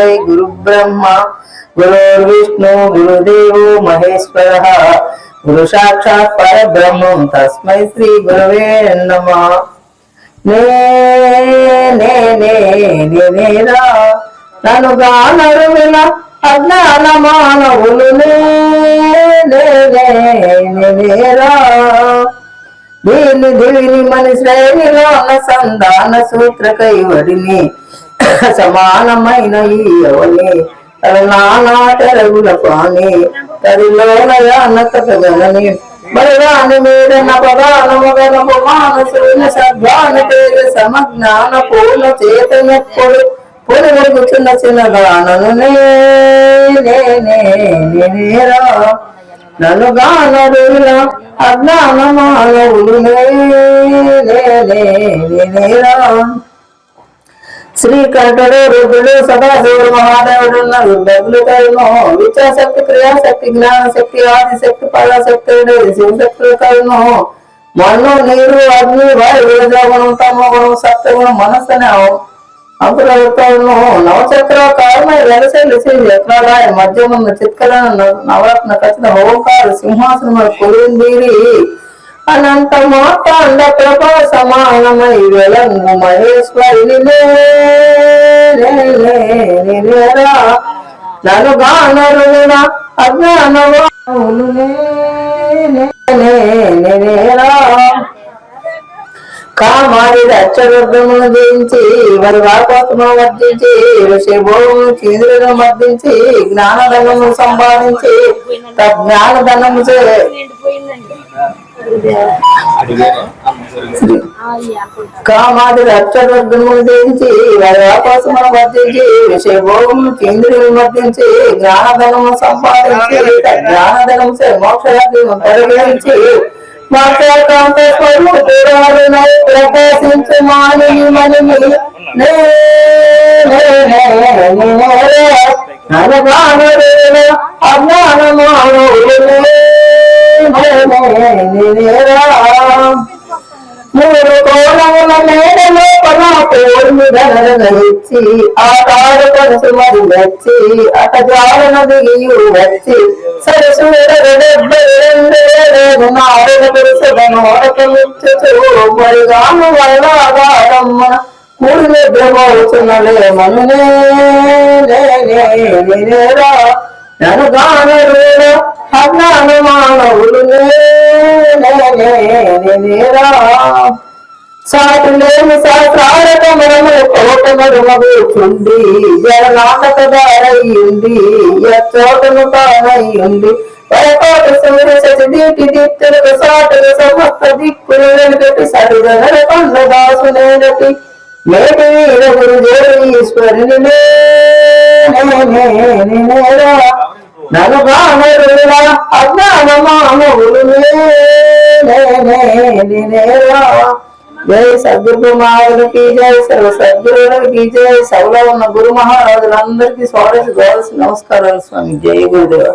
జై గురు బ్రహ్మ గురుర్విష్ణు గురుదేవో మహేశ్వర గురు సాక్షాత్ పరబ్రహ్మం. తస్మై శ్రీ గురువే నమ. నే నే నే అజ్ఞాన మానవులు నే దీని దివిని మన శ్రేణిలో సంధాన సూత్ర కైవడిని సమానమైన ఈ అవని నానా పాని తదిలోనయ బలరాని మీద నపదానము గనపు సద్వాన తేజ సమజ్ఞాన పూర్ణ చేతనెప్పుడు పొలుగు చిన్న చిన్న నన్ను గానరుల అజ్ఞాన మానవులు నేరా శ్రీకంఠుడు రుద్రుడు సదాశివుడు మహాదేవుడు రుద్రులు కరుణు. క్రియాశక్తి జ్ఞానశక్తి ఆదిశక్తి పరాశక్తుడు శివశక్తులు మన్ను నీరు అగ్ని వాయుగుణం తమగుణం తమ గుణం సత్యగుణం మనస్సు అనే అంకురవుతాను నవచక్ర కారణ వెలసేలు శ్రీ చక్రాలయ మధ్యమున్న చిత్కరణ నవరత్న ఖచ్చిత ఓంకార సింహాసనం కొలిందీరి అనంత మార్తాండ ప్రభ సమానమై వెలంగు మహేశ్వరిని నేరా నన్ను గానరుణ అజ్ఞానవాను కామారి కామాది రక్షవర్గమును జయించి వారి వాకోసము వర్జించి ఋషిభోము చీదులను మర్దించి జ్ఞానధనము సంపాదించి తజ్ఞానధనము చే కామాది రక్షవర్గమును జయించి వారి వాకోసమును వర్జించి ఋషిభోము జ్ఞానధనము సంపాదించి జ్ఞానధనము చే మోక్షయాగ్ని పరిగణించి ప్రకాశించు మాని మని పోర్మి ఆ తాడు కొనసు మరి వచ్చి అట జాలన దిగియు వచ్చి సరసూర డెబ్బై రెండు నాలుగు పురుషులను మూడు నిద్రపోతున్నలే మనునే నేనేరా నన్ను గానరుల అజ్ఞాన మానవులు నేనేరా సాటులేని సహస్రారక మరముల కోట మరుమగు చుండి చోటను తానయ్యుండి వరకోట సూర్య సచిదీటి దిక్కులకు సాటులు సమస్త దిక్కులు వెనుకటి సరిదనర కొండ దాసునేనటి మేటి వీర గురు జోరీశ్వరుని నేరా నన్ను గానరుల అజ్ఞాన మానవులు నేరా జయ సద్గురు మహారాజుకి జై సర్వ సద్గురువులకి జయ సభలో ఉన్న గురు మహారాజులందరికీ స్వాగత గౌరవ నమస్కారాలు స్వామి. జయ గురుదేవ.